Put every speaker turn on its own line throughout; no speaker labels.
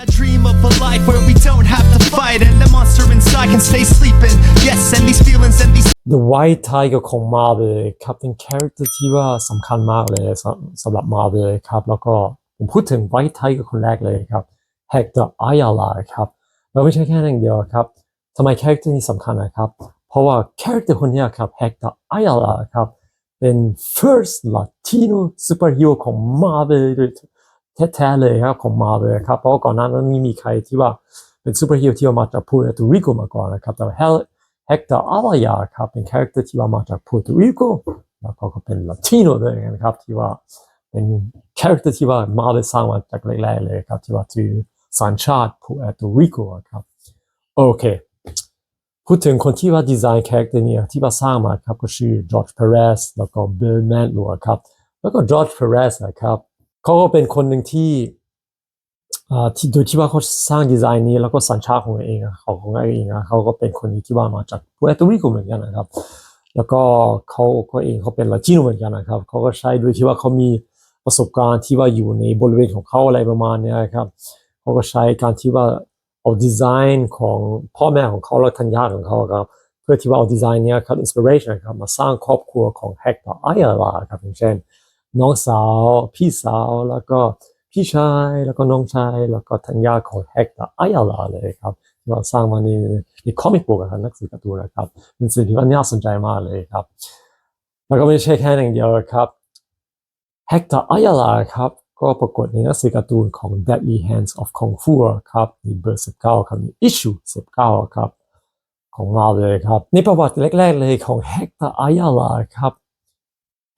I dream of a life where we don't have to fight and the monster inside can stay sleeping. Yes, and these feelings and these
The White Tiger ของ Marvel ครับเป็น character ที่ว่าสำคัญมากเลยสำสำหรับ Marvel ครับแล้วก็ผมพูดถึง White Tiger คนแรกเลยครับ Hector Ayala ครับแล้วไม่ใช่แค่นั้นอย่างเดียวครับทำไม character นี้สำคัญนะครับเพราะว่า character คนเนี้ยครับ Hector Ayala ครับเป็น first Latino superhero ของ Marvel ด้วย แท้ๆเลยครับของ Marvel ครับเพราะว่าก่อนหน้านั้นไม่มีใครที่ว่าเป็น superhero ที่ว่ามาจากพูเตอริโกมาก่อนนะครับแต่ว่า Hel- Hector Ayala ครับเป็น character ที่ว่ามาจากพูเตอริโกแล้วก็เป็น Latino ด้วยนะครับที่ว่าเป็น character ที่ว่า Marvel สร้างมาจากแรกๆเลยครับที่ว่าถือสัญชาติพูเตอริโกครับโอเคพูดถึงคนที่ว่าดีไซน์คาแรคเตอร์เนี่ยที่ว่าสร้างมาครับก็ชื่อจอร์จเพเรสแล้วก็เบลแมนลัวครับแล้วก็จอร์จเพเรสนะครับ เขาก็เป็นคนหนึ่งที่ที่โดยที่ว่าเขาสร้างดีไซน์นี้แล้วก็สัญชาติของตัวเองเขาของตัวเองเขาก็เป็นคนที่ว่ามาจากปูเอตริโกเหมือนกันนะครับ แล้วก็เขาก็เองเขาเป็นลาติโนเหมือนกันนะครับเขาก็ใช้โดยที่ว่าเขามีประสบการณ์ที่ว่าอยู่ในบริเวณของเขาอะไรประมาณนี้ยครับเขาก็ใช้การที่ว่าเอาดีไซน์ของพ่อแม่ของเขาและทัญญาของเขาครับเพื่อที่ว่าเอาดีไซน์นี้ครับอินสปิเรชันครับมาสร้างครอบครัวของแฮกต่อไออาลาครับอย่างเช่น น้องสาว พี่สาวแล้วก็พี่ชายแล้วก็น้องชาย แล้วก็ทัญญาของแฮกต่อไออาลาเลยครับที่ว่าสร้างมาในในคอมิกบุ๊กครับนังสือการ์ตูนนะครับเป็นสิ่งที่ว่าน่าสนใจมากเลยครับ แล้วก็ไม่ใช่แค่อย่างเดียวครับแฮกต่อไออาลาครับก็ปรากฏในหนังสือการ์ตูนของ Deadly Hands of Kung Fu ครับในเบอร์19ครับใน issue 19 ครับ ของเราเลยครับ ในประวัติแรก ๆ เลยของเฮกตอร์อายาลาครับ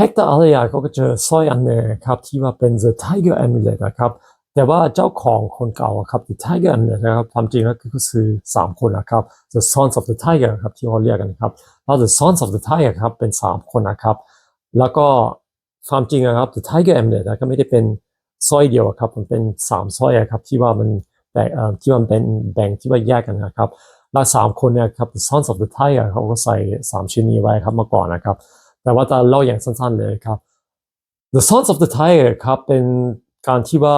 เฮกเตอร์อายาเขาก็เจอสร้อยอันหนึงครับที่ว่าเป็น The Tiger Amulet นะครับแต่ว่าเจ้าของคนเก่าครับ The Tiger Amulet นะครับความจริงแล้วก็คือสามคนนะครับ The Sons of the Tiger ครับที่เขาเรียกกันครับแล้ว The Sons of the Tiger ครับเป็นสามคนนะครับ แล้วก็ความจริงนะครับ The Tiger Amulet นะก็ไม่ได้เป็นสร้อยเดียวครับมันเป็นสามสร้อยอะครับที่ว่ามันแบ่งที่มันเป็นแบ่งที่ว่าแยกกันนะครับและสามคนเนี่ยครับ The Sons of the Tiger เขาก็ใส่สามชิ้นนี้ไว้ครับมื่อก่อนนะครับ แต่ว่าจะเล่าอย่างสั้นๆเลยครับ The Sons of the Tiger ครับเป็นการที่ว่า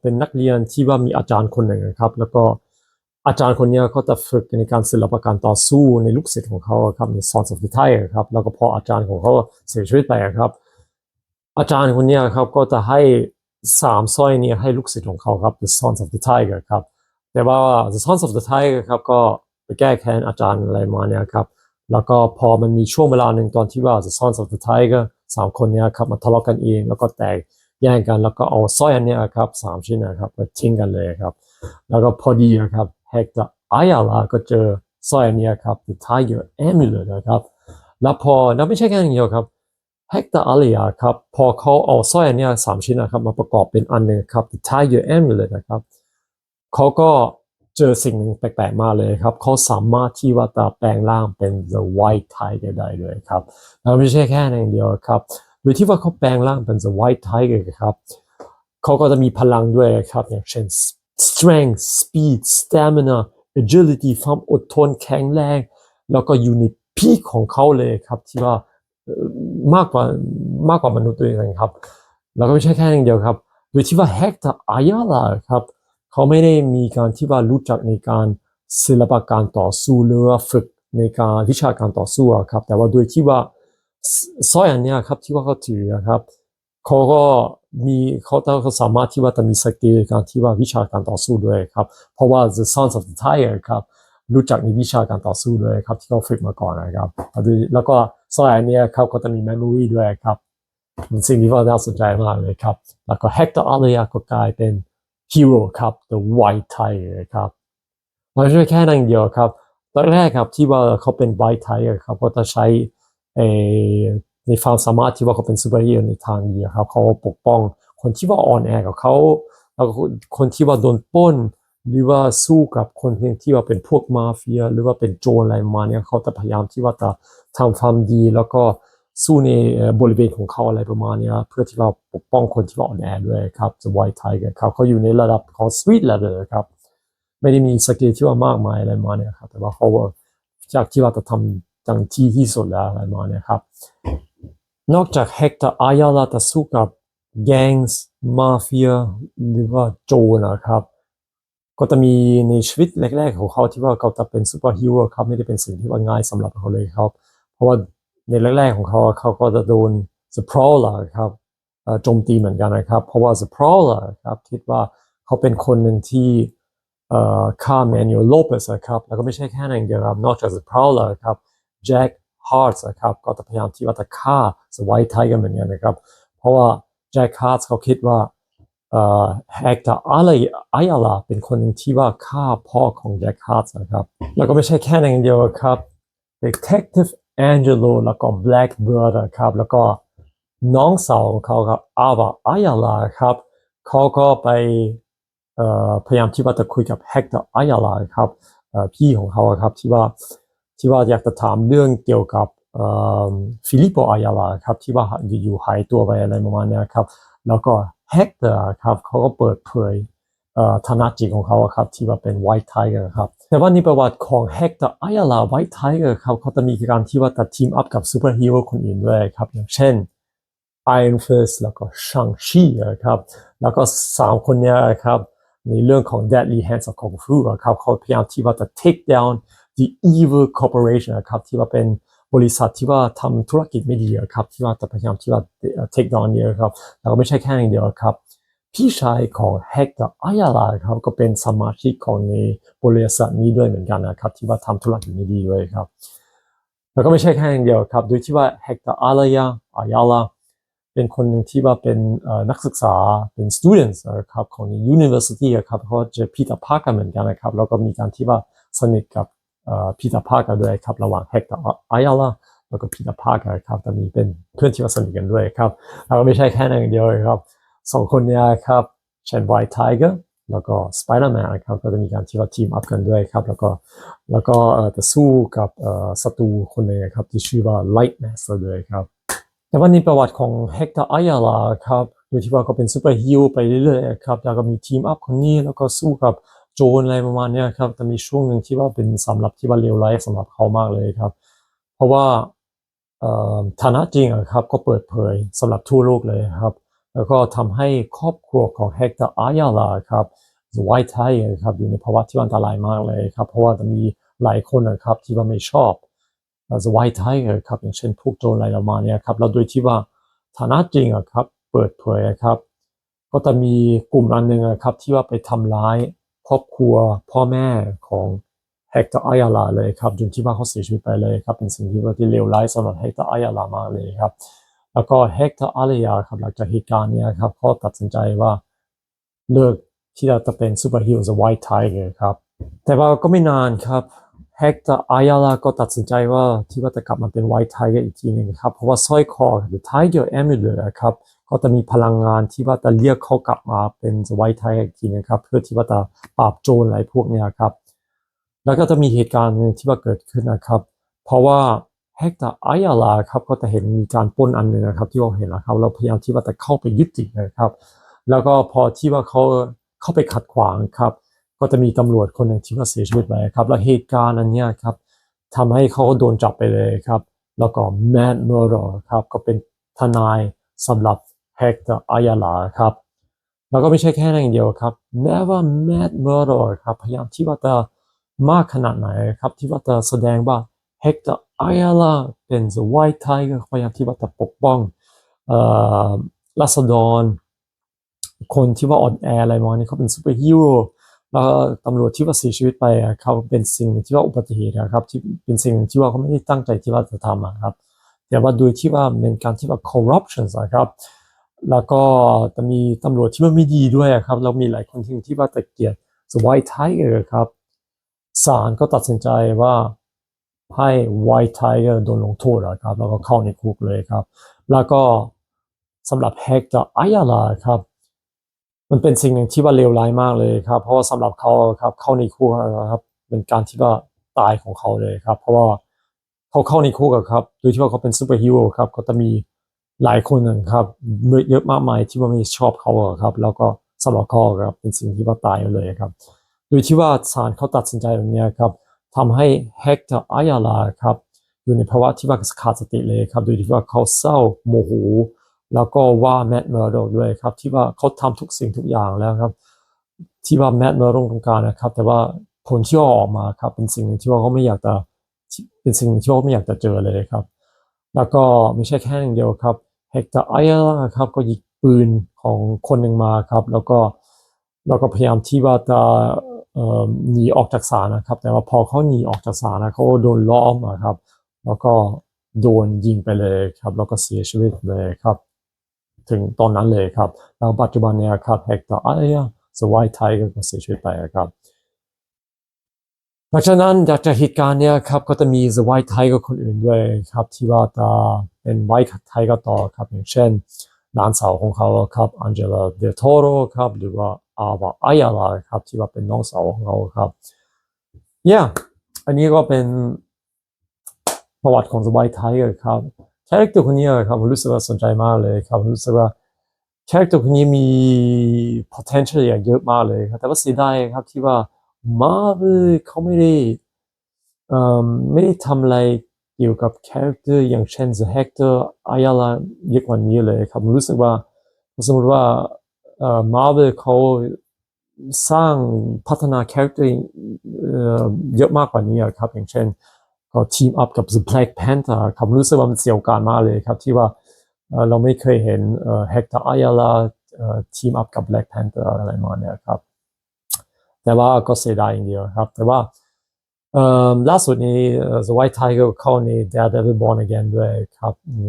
เป็นนักเรียนที่ว่ามีอาจารย์คนหนึ่งครับ แล้วก็อาจารย์คนนี้เขาจะฝึกในการศิลปะการต่อสู้ในลูกศิษย์ของเขาครับใน Sons of the Tiger ครับแล้วก็พออาจารย์ของเขาเสียชีวิตไปครับ อาจารย์คนนี้ครับก็จะให้สามสร้อยนี้ให้ลูกศิษย์ของเขาครับ The Sons of the Tiger ครับแต่ว่า The Sons of the Tiger ครับก็ไปแก้แค้นอาจารย์อะไรมาเนี่ยครับ แล้วก็พอมันมีช่วงเวลาหนึ่งตอนที่ว่า The Sons of the Tiger สามคนเนี่ยครับมาทะเลาะกันเอง แล้วก็แตกแย่งกัน แล้วก็เอาสร้อยอันเนี้ยครับสามชิ้นนะครับมาทิ้งกันเลยครับ แล้วก็พอดีครับเฮกเตอร์อายาลาก็เจอสร้อยอันเนี้ยครับ The Tiger Amulet นะครับแล้วพอแล้วไม่ใช่แค่อย่างเดียวครับเฮกเตอร์อาเลียครับพอเขาเอาสร้อยอันเนี้ยสามชิ้นนะครับมาประกอบเป็นอันหนึ่งครับ The Tiger Amulet นะครับเขาก็ เจอสิ่งแปลกๆมากเลยครับเขาสามารถที่ว่าจะแปลงร่างเป็น The White Tiger ได้เลยครับแล้วไม่ใช่แค่นั้นอย่างเดียวครับโดยที่ว่าเขาแปลงร่างเป็น The White Tiger ครับเขาก็จะมีพลังด้วยครับอย่างเช่น strength speed stamina agility ความอดทนแข็งแรง แล้วก็อยู่ในพีของเขาเลยครับที่ว่ามากกว่ามากกว่ามนุษย์ตัวเองครับ แล้วก็ไม่ใช่แค่อย่างเดียวครับโดยที่ว่าเฮกเตอร์อายาลาครับ เขาไม่ได้มีการที่ว่ารู้จักในการศิลปะการต่อสู้หรือฝึกในการวิชาการต่อสู้ครับ แต่ว่าโดยที่ว่าสร้อยอันนี้ครับที่ว่าเขาถืออะครับเขาก็มีเขาเขาสามารถที่ว่าจะมีสกิลในการที่ว่าวิชาการต่อสู้ด้วยครับเพราะว่า The Sons of the Tiger ครับรู้จักในวิชาการต่อสู้เลยครับที่เขาฝึกมาก่อนนะครับแล้วก็สร้อยอันนี้ครับก็จะมี memory ด้วยครับสิ่งที่ว่าน่าสนใจมากเลยครับ แล้วก็ Hector a l e a ก็กลายเป็น ฮีโร่ครับ The White Tiger ครับมันไม่ใช่แค่นั้นอย่างเดียวครับ ตอนแรกครับที่ว่าเขาเป็น White Tiger ครับก็จะใช้ในความสามารถที่ว่าเขาเป็นซูเปอร์ฮีโร่ในทางนี้ครับเขาปกป้องคนที่ว่าอ่อนแอกับเขาแล้วคนที่ว่าโดนป้น หรือว่าสู้กับคนที่ว่าเป็นพวกมาเฟีย หรือว่าเป็นโจรอะไรมาเนี้ยเขาจะพยายามที่ว่าจะทำความดีแล้วก็ สู้ในบริเวณของเขาอะไรประมาณนี้เพื่อที่ว่าปกป้องคนที่ว่าอ่อนแอด้วยครับ The White Tiger ครับเขาอยู่ในระดับของ Street Level ครับไม่ได้มีสกิลที่ว่ามากมายอะไรมาเนี้ยครับแต่ว่าเขาจากที่ว่าจะทำจังที่ที่สุดแล้วอะไรมาเนี้ยครับนอกจากเฮกเตอร์อายาลาจะสู้กับแก๊งส์มาเฟียหรือว่าโจนะครับก็จะมีในชีวิตแรก ๆ ของเขาที่ว่าเขาจะเป็นซูเปอร์ฮีโร่ครับไม่ได้เป็นสิ่งที่ว่าง่ายสำหรับเขาเลยครับ เพราะว่า ในแรกๆของเขาเขาก็จะโดน s p r a w l e r ครับโจมตีเหมือนกันนะครับ เพราะว่า s p r a w l e r ครับคิดว่าเขาเป็นคนหนึ่งที่ฆ่าแมน u โลเปสครับแล้วก็ไม่ใช่แค่นั้นเดียวครับนอกจาก s p r a w l e r ครับแจ็คฮาร์ s ครับก็จะพยายามที่ว่าจะฆ่าสไวท์ไทเกอร์เหมือนกันนะครับ เพราะว่าแจ็คฮาร์ s เขาคิดว่าแฮกเตอร์อะไรไออาลาเป็นคนหนึ่งที่ว่าฆ่าพ่อของแจ็คฮาร์ s นะครับ แล้วก็ไม่ใช่แค่นั้นอย่างเดียวครับ Detective Angelo แล้วก็ Blackbird นะครับ แล้วก็น้องสาวของเขาครับอาวาไออาลาครับเขาก็ไปพยายามที่ว่าจะคุยกับแฮกเตอร์ไออาลาครับพี่ของเขาครับที่ว่าที่ว่าอยากจะถามเรื่องเกี่ยวกับฟิลิปโปไออาลาครับที่ว่าอยู่ๆหายตัวไปอะไรประมาณนี้ครับแล้วก็แฮกเตอร์ครับเขาก็เปิดเผย เอ่อฐานะจริงของเขาครับที่ว่าเป็น White Tiger ครับแต่ว่าในประวัติของแฮกเตอร์ไออาลา White Tiger ครับเขาจะมีการที่ว่าตัดทีมอัพกับซูเปอร์ฮีโร่คนอื่นด้วยครับอย่างเช่น Iron Fist แล้วก็ชังชีครับแล้วก็สามคนเนี้ยครับในเรื่องของ Deadly Hands of Kung Fu อะครับเขาพยายามที่ว่าจะ take down the evil corporation นะครับที่ว่าเป็นบริษัทที่ว่าทำธุรกิจไม่ดีอะครับที่ว่าจะพยายามที่ว่า take down เนี่ยครับแล้วก็ไม่ใช่แค่อย่างเดียวครับ พี่ชายของแฮกเตอร์อายาลาครับก็เป็นสมาชิกของในบริษัทนี้ด้วยเหมือนกันนะครับ ที่ว่าทำธุรกิจไม่ดีด้วยครับ แล้วก็ไม่ใช่แค่อย่างเดียวครับโดยที่ว่าแฮกเตอร์อารายาอายาลาเป็นคนหนึ่งที่ว่าเป็นนักศึกษาเป็น students นะครับของ university อะครับเขาเจอพีตาพาร์กันเหมือนกันนะครับ แล้วก็มีการที่ว่าสนิทกับพีตาพาร์กันด้วยครับระหว่างแฮกเตอร์อายาลาแล้วก็พีตาพาร์กันครับแต่มีเป็นเพื่อนที่ว่าสนิทกันด้วยครับแล้วก็ไม่ใช่แค่นั้นอย่างเดียวครับ สองคนนี้ครับเช่น White Tiger แล้วก็ Spider-Man นครับก็จะมีการที่ว่าทีมอัพกันด้วยครับแล้วก็แล้วก็จะสู้กับศัตรูคนหนึงครับที่ชื่อว่า Light Master ด้วยครับแต่ว่าในประวัติของ Hector Ayala ครับโดยที่ว่าเขาเป็นซูเปอร์ฮีโร่ไปเรื่อยๆครับแล้วก็มีทีมอัพคนนี้แล้วก็สู้กับโจรอะไรประมาณนี้ครับแต่มีช่วงหนึ่งที่ว่าเป็นสำหรับที่ว่าเลวร้ายสำหรับเขามากเลยครับ เพราะว่าฐานะจริงครับก็เปิดเผยสำหรับทั่วโลกเลยครับ แล้วก็ทำให้ครอบครัวของเฮกเตอร์อายาลาครับไวท์ไทครับอยู่ในภาวะที่อันตรายมากเลยครับ เพราะว่าจะมีหลายคนนะครับที่ว่าไม่ชอบไวท์ไทครับอย่างเช่นพวกโจรอะไรประมาณเนี้ยครับแล้วโดยที่ว่าฐานะจริงอะครับเปิดเผยครับ ก็จะมีกลุ่มอันหนึ่งอะครับที่ว่าไปทำร้ายครอบครัวพ่อแม่ของเฮกเตอร์อายาลาเลยครับจนที่ว่าเขาเสียชีวิตไปเลยครับเป็นสิ่งที่ว่าที่เลวร้ายสำหรับเฮกเตอร์อายาลามากเลยครับ แล้วก็เฮกเตอร์อาริยาครับหลังจากเหตุการณ์นี้ครับเขาตัดสินใจว่าเลิกที่จะเป็นซูเปอร์ฮีโร่ไวท์ไทเกอร์ครับ แต่ว่าก็ไม่นานครับเฮกเตอร์อายาลาก็ตัดสินใจว่าที่ว่าจะกลับมาเป็นไวท์ไทเกอร์อีกทีหนึงครับ เพราะว่าสร้อยคอหรือไทเกอร์แอม u เลอร์ครับก็จะมีพลังงานที่ว่าจะเรียกเขากลับมาเป็นไวท์ไทเกอร์อีกทีหนึงครับ เพื่อที่ว่าจะปราบโจรอะไรพวกนี้ครับ แล้วก็จะมีเหตุการณ์หนึ่งที่ว่าเกิดขึ้นนะครับ เพราะว่า เฮกเตอร์อายาลาครับก็จะเห็นมีการป้นอันหนึ่งนะครับที่เราเห็นนะครับ เราพยายามที่ว่าจะเข้าไปยึดติดนะครับ แล้วก็พอที่ว่าเขาเข้าไปขัดขวางครับ ก็จะมีตำรวจคนหนึ่งที่ว่าเสียชีวิตไปครับ แล้วเหตุการณ์อันนี้ครับทำให้เขาโดนจับไปเลยครับ แล้วก็แมดเมอร์ครับก็เป็นทนายสำหรับเฮกเตอร์อายาลาครับ แล้วก็ไม่ใช่แค่นั้นอย่างเดียวครับแม้ว่าแมดเมอร์ครับพยายามที่ว่าจะมากขนาดไหนครับที่ว่าจะแสดงว่าเฮกเตอร์อาาลาเป็น the white tiger พยายามที่ว่าจะปกป้องเอ่อรัษฎร คนที่ว่าอ่อนแออะไรมาณนี้เขาเป็นซูเปอร์ฮีโร่แล้วตำรวจที่ว่าเสียชีวิตไปเขาเป็นสิ่งที่ว่าอุบัติเหตุนะครับที่เป็นสิ่งหนึ่งที่ว่าเขาไม่ได้ตั้งใจที่ว่าจะทำอะครับแต่ว่าโดยที่ว่าเป็นการที่ว่า corruption อะครับแล้วก็จะมีตำรวจที่ว่าไม่ดีด้วยอะครับแล้วมีหลายคนที่ที่ว่าตะเกียบ the white tiger ครับศาลก็ตัดสินใจว่า ให้ white tiger โดนลงโทษอะครับ แล้วก็เข้าในคุกเลยครับ แล้วก็สำหรับแฮกเตอร์อายาลาครับ มันเป็นสิ่งหนึ่งที่ว่าเลวร้ายมากเลยครับ เพราะว่าสำหรับเขาครับเข้าในคุกครับ เป็นการที่ว่าตายของเขาเลยครับ เพราะว่าเขาเข้าในคุกครับ โดยที่ว่าเขาเป็นซูเปอร์ฮีโร่ครับ ก็จะมีหลายคนนะครับเยอะมากมายที่ว่าไม่ชอบเขาครับ แล้วก็สำหรับเขาครับเป็นสิ่งที่ว่าตายเลยครับ โดยที่ว่าศาลเขาตัดสินใจแบบนี้ครับ ทำให้เฮกเตอร์อายาลาครับอยู่ในภาวะที่ว่าขาดสติเลยครับโดยที่ว่าเขาเศร้าโมโหแล้วก็ว่าแมดเมอร์โดด้วยครับที่ว่าเขาทำทุกสิ่งทุกอย่างแล้วครับ ที่ว่าแมทมาลงตรงกลางนะครับ แต่ว่าผลที่ออกมาครับเป็นสิ่งหนึ่งที่ว่าเขาไม่อยากจะเป็นสิ่งที่ว่าไม่อยากจะเจอเลยครับ แล้วก็ไม่ใช่แค่อย่างเดียวครับเฮกเตอร์ไอเอลครับก็ยิงปืนของคนหนึ่งมาครับ แล้วก็แล้วก็พยายามที่ว่าจะ หนีออกจากศาลนะครับ แต่ว่าพอเขาหนีออกจากศาลนะเขาโดนล้อมอะครับ แล้วก็โดนยิงไปเลยครับ แล้วก็เสียชีวิตเลยครับ ถึงตอนนั้นเลยครับ แล้วปัจจุบันเนี่ยครับเฮกเตอร์ไอเอลสวายไทยก็เสียชีวิตไปครับหลังจากนั้นจากจากเหตุการณ์เนี่ยครับก็จะมีสวายไทยกับคนอื่นด้วยครับ ที่ว่าจะเป็นไวท์ไทยก็ต่อครับอย่างเช่น หลานสาวของเขาครับอันเจลาเดโทโรครับหรือว่าอาวาอายาลาครับที่ว่าเป็นน้องสาวของเขาครับ yeah อันนี้ก็เป็นประวัติของสวายไทยครับคาแรคเตอร์คนนี้ครับผมรู้สึกว่าสนใจมากเลยครับรู้สึกว่าคาแรคเตอร์คนนี้มี potential อย่างเยอะมากเลยครับแต่ว่าเสียดายครับที่ว่ามาเวลเขาไม่ได้เอ่อไม่ได้ทำอะไร เกี่ยวกับคาแรคเตอร์อย่างเช่น The Hector Ayala เยอะกว่านี้เลยครับรู้สึกว่าสมมติว่าเอ่อมาเวลเขาสร้างพัฒนาคาแรคเตอร์เยอะมากกว่านี้ครับ อย่างเช่นก็ทีมอัพกับ The Black Panther ครับรู้สึกว่ามันเสียโอกาสมากเลยครับ ที่ว่าเราไม่เคยเห็นเอ่อ Hector Ayala ทีมอัพกับ Black Panther อะไรมาเนี่ยครับ แต่ว่าก็เสียดายอย่างเดียวครับ แต่ว่า ล่าสุดนี้ The White Tiger เข้าใน Daredevil Born Again ด้วยครับใน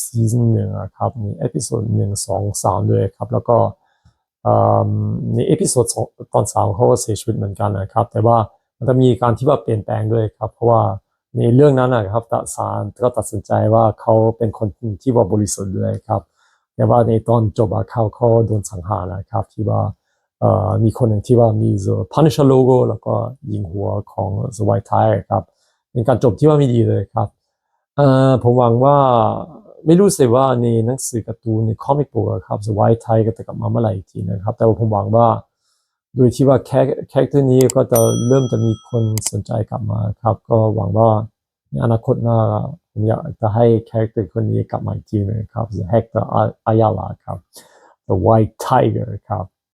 ซีซั่นหนึ่งครับมีเอพิโซดหนึ่งสองสามด้วยครับ แล้วก็เอ่อในเอพิโซดตอนสามเขาก็เสียชีวิตเหมือนกันนะครับ แต่ว่ามันจะมีการที่ว่าเปลี่ยนแปลงด้วยครับ เพราะว่าในเรื่องนั้นนะครับตศาลก็ตัดสินใจว่าเขาเป็นคนที่ว่าบริสุทธิ์ด้วยครับ แต่ว่าในตอนจบอะเขาเขาโดนสังหารนะครับที่ว่า มีคนหนึ่งที่ว่ามี The Punisher logo แล้วก็ยิงหัวของ The White Tiger ครับเป็นการจบที่ว่าไม่ดีเลยครับผมหวังว่าไม่รู้สิว่าในหนังสือการ์ตูนในคอมิกบุ๊กครับ The White Tiger จะกลับมาเมื่อไหร่อีกทีนะครับ แต่ว่าผมหวังว่าโดยที่ว่าแคแคเตอร์นี้ก็จะเริ่มจะมีคนสนใจกลับมาครับ ก็หวังว่าในอนาคตหน้าผมอยากจะให้คาแรคเตอร์คนนี้กลับมาอีกทีนึงครับ The Hector Ayala ครับ The White Tiger ครับ